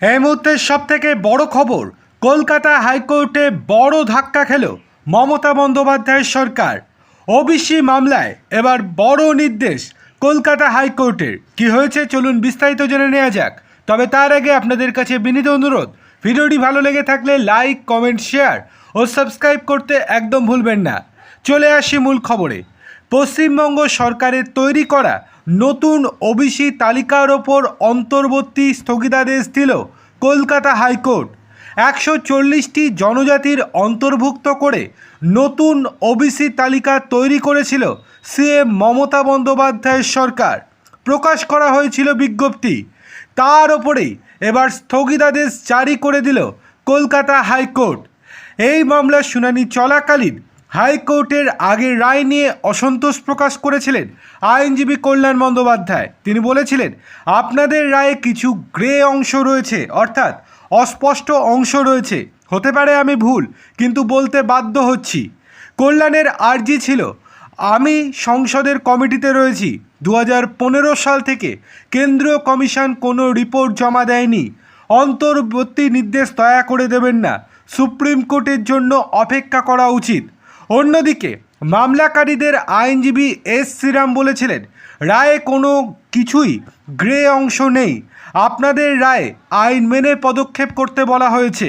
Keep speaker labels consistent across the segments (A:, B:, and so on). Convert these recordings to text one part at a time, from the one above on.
A: এই মুহূর্তের সব থেকে বড় খবর, কলকাতা হাইকোর্টে বড় ধাক্কা খেল মমতা বন্দ্যোপাধ্যায়ের সরকার। ওবিসি মামলায় এবার বড় নির্দেশ কলকাতা হাইকোর্টের। কি হয়েছে চলুন বিস্তারিত জেনে নেওয়া যাক। তবে তার আগে আপনাদের কাছে বিনীত অনুরোধ, ভিডিওটি ভালো লেগে থাকলে লাইক, কমেন্ট, শেয়ার ও সাবস্ক্রাইব করতে একদম ভুলবেন না। চলে আসি মূল খবরে। পশ্চিমবঙ্গ সরকারের তৈরি করা নতুন ওবিসি তালিকার ওপর অন্তর্বর্তী স্থগিতাদেশ দিল কলকাতা হাইকোর্ট। একশো চল্লিশটি জনজাতির অন্তর্ভুক্ত করে নতুন ওবিসি তালিকা তৈরি করেছিল সিএম মমতা বন্দ্যোপাধ্যায়ের সরকার। প্রকাশ করা হয়েছিল বিজ্ঞপ্তি। তার ওপরেই এবার স্থগিতাদেশ জারি করে দিল কলকাতা হাইকোর্ট। এই মামলার শুনানি চলাকালীন হাইকোর্টের আগের রায় নিয়ে অসন্তোষ প্রকাশ করেছিলেন আইনজীবী কল্যাণ বন্দ্যোপাধ্যায়। তিনি বলেছিলেন, আপনাদের রায়ে কিছু গ্রে অংশ রয়েছে, অর্থাৎ অস্পষ্ট অংশ রয়েছে। হতে পারে আমি ভুল, কিন্তু বলতে বাধ্য হচ্ছি। কল্যাণের আর্জি ছিল, আমি সংসদের কমিটিতে রয়েছি। দু হাজার পনেরো সাল থেকে কেন্দ্রীয় কমিশন কোনো রিপোর্ট জমা দেয়নি। অন্তর্বর্তী নির্দেশ দয়া করে দেবেন না। সুপ্রিম কোর্টের জন্য অপেক্ষা করা উচিত। অন্যদিকে, মামলাকারীদের আইনজীবী এস শ্রীরাম বলেছিলেন, রায়ে কোনো কিছুই গ্রে অংশ নেই। আপনাদের রায়ে আইন মেনে পদক্ষেপ করতে বলা হয়েছে।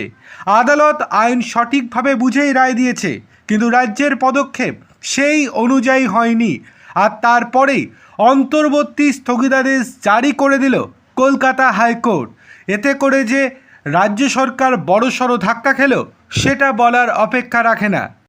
A: আদালত আইন সঠিকভাবে বুঝেই রায় দিয়েছে, কিন্তু রাজ্যের পদক্ষেপ সেই অনুযায়ী হয়নি। আর তারপরেই অন্তর্বর্তী স্থগিতাদেশ জারি করে দিল কলকাতা হাইকোর্ট। এতে করে যে রাজ্য সরকার বড়সড় ধাক্কা খেল, সেটা বলার অপেক্ষা রাখে না।